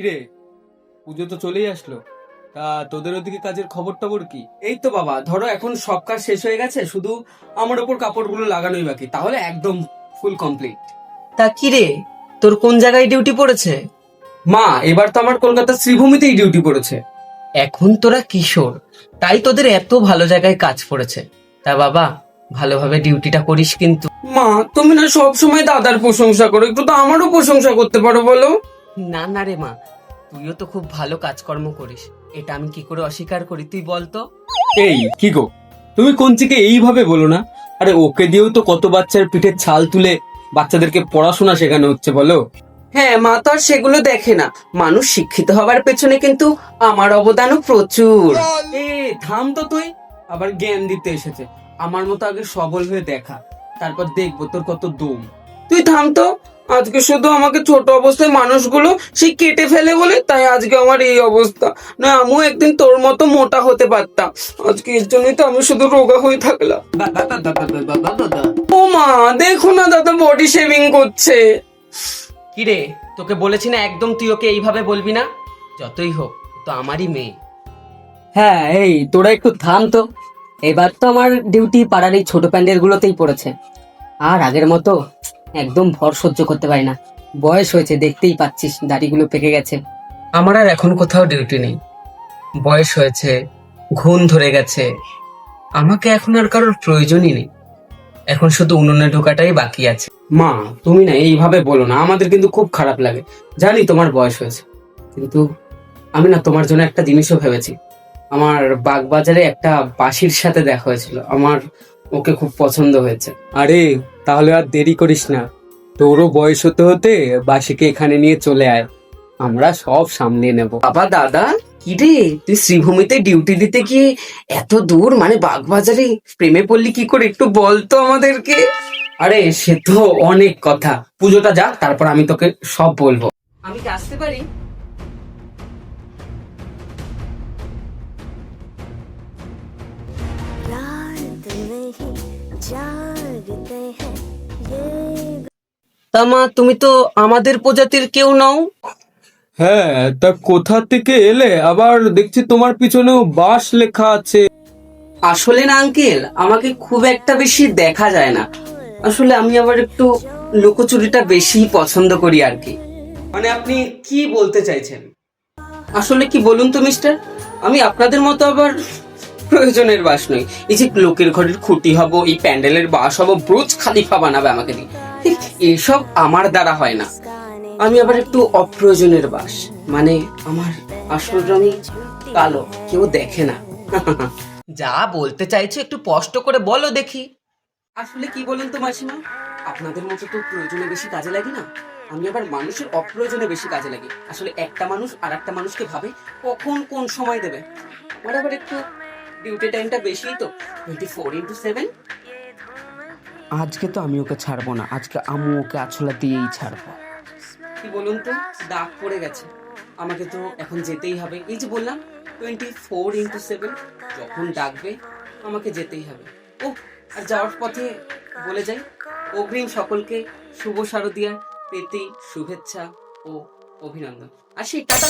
কিরে পুজো তো চলেই আসলো। তা তোদের ওদিকে কাজের খবর টবর কি? এই তো বাবা ধরো এখন সব কাজ শেষ হয়ে গেছে শুধু আমার ওপর কাপড়গুলো লাগানোই বাকি তাহলে একদম ফুল কমপ্লিট তা কি রে তোর কোন জায়গায় ডিউটি পড়েছে? মা এবার তো আমার কলকাতার শ্রীভূমিতেই ডিউটি পড়েছে। এখন তোরা কিশোর তাই তোদের এত ভালো জায়গায় কাজ পড়েছে। তা বাবা ভালোভাবে ডিউটিটা করিস কিন্তু। মা তুমি না সব সময় দাদার প্রশংসা করো একটু তো আমারও প্রশংসা করতে পারো বলো। না না রে মা। তুইও তো খুব ভালো কাজকর্ম করিস। এটা আমি কি করে অস্বীকার করি তুই বল তো। এই কি গো? তুমি কঞ্চিকে এইভাবে বলো না? আরে ওকে দিয়েও তো কত বাচ্চার পিঠের ছাল তুলে বাচ্চাদেরকে পড়াশোনা শেখানো হচ্ছে বলো? হ্যাঁ মা তো আর সেগুলো দেখে না। মানুষ শিক্ষিত হবার পেছনে কিন্তু আমার অবদানও প্রচুর। এ থাম তো তুই। আবার জ্ঞান দিতে এসেছে। আমার মতো আগে সবল হয়ে দেখা। তারপর দেখব তোর কত দম। তুই থাম তো। আজকে শুধু আমাকে ছোট অবস্থায় মানুষগুলো সেই কেটে ফেলে বলে তাই আজকে আমার এই অবস্থা। না আমিও একদিন তোর মতো মোটা হতে পারতাম। আজকে এর জন্যই তো আমি শুধু রোগা হয়ে থাকলাম। ও মা দেখো না দাদা বডি শেভিং করছে। কি রে তোকে বলেছি না একদম তুই ওকে এইভাবে বলবি না? যতই হোক তো আমারই মেয়ে। হ্যাঁ এই তোরা একটু থাম তো। এবার তো আমার ডিউটি পাড়ার এই ছোট প্যান্ডেল গুলোতেই পড়েছে। আর আগের মতো একদম ভর সহ্য করতে পারি না। বয়স হয়েছে দেখতেই পাচ্ছিস দাড়িগুলো পেকে গেছে। আমার আর এখন কোথাও ডিউটি নেই। বয়স হয়েছে ঘুম ধরে গেছে। আমাকে এখন আর কারোর প্রয়োজনই নেই। এখন শুধু উনুনে ঢোকাটাই বাকি আছে। মা তুমি না এইভাবে বলো না আমাদের কিন্তু খুব খারাপ লাগে। জানি তোমার বয়স হয়েছে কিন্তু আমি না তোমার জন্য একটা জিনিসও ভেবেছি। আমার বাগবাজারে একটা বাসির সাথে দেখা হয়েছিল। আমার ওকে খুব পছন্দ হয়েছে। আরে তাহলে আর দেরি করিস না। তোরও বয়স হতে হতে বাসিকে এখানে নিয়ে চলে আয়। আমরা সব সামলে নেব। বাবা দাদা কি রে? তুই শ্রীভূমিতে ডিউটি দিতে গিয়ে এত দূর মানে বাগবাজারে প্রেমে পড়লি কি করে? একটু বল তো আমাদেরকে। আরে সে তো অনেক কথা। পুজোটা যাক তারপর আমি তোকে সব বলব। আমি কি আসতে পারি? তামা তুমি তো আমাদের প্রজাতির কেউ নাও। হ্যাঁ তা কোথা থেকে এলে? আবার দেখছি তোমার পিছনেও বাস লেখা আছে। আসলে না আঙ্কেল আমাকে খুব একটা বেশি দেখা যায় না। আসলে আমি আবার একটু লুকোচুরিটা বেশি পছন্দ করি আর কি। মানে আপনি কি বলতে চাইছেন? আসলে কি বলুন তো মিস্টার? আমি আপনাদের মতো আবার প্রয়োজনের বাস নয়। এই যে লোকের ঘরের খুঁটি হব, এই প্যান্ডেলের বাস হব, ব্রুজ খালিফা বানাবে আমাকে দিয়ে। এসব আমার দ্বারা হয় না। আমি আবার একটু অপ্রয়োজনের বাস। মানে আমার আসল রঙই কালো, কেউ দেখে না। যা বলতে চাইছো একটু স্পষ্ট করে বলো দেখি। আসলে কি বলেন তো মাসিমা? আপনাদের মতো তো প্রয়োজনে বেশি কাজে লাগে না? আমি আবার মানুষের অপ্রয়োজনে বেশি কাজে লাগি। আসলে একটা মানুষ আর একটা মানুষকে ভাবে কখন কোন সময় দেবে। আমার আবার একটু ডিউটি টাইমটা বেশি তো টোয়েন্টি ফোর ইন্টু সেভেন আজকে তো আমি ওকে ছাড়বো না আজকে আমু ওকে আছলা দিয়েই ছাড়বো। কি বলুন তো দাগ পড়ে গেছে। আমাকে তো এখন যেতেই হবে। এই যে বললাম টোয়েন্টি ফোর ইন্টু সেভেন যখন ডাকবে আমাকে যেতেই হবে। ও আর যাওয়ার পথে বলে যাই অগ্রিম সকলকে শুভ শারদিয়ার প্রীতি শুভেচ্ছা ও অভিনন্দন। আর সেই টাটা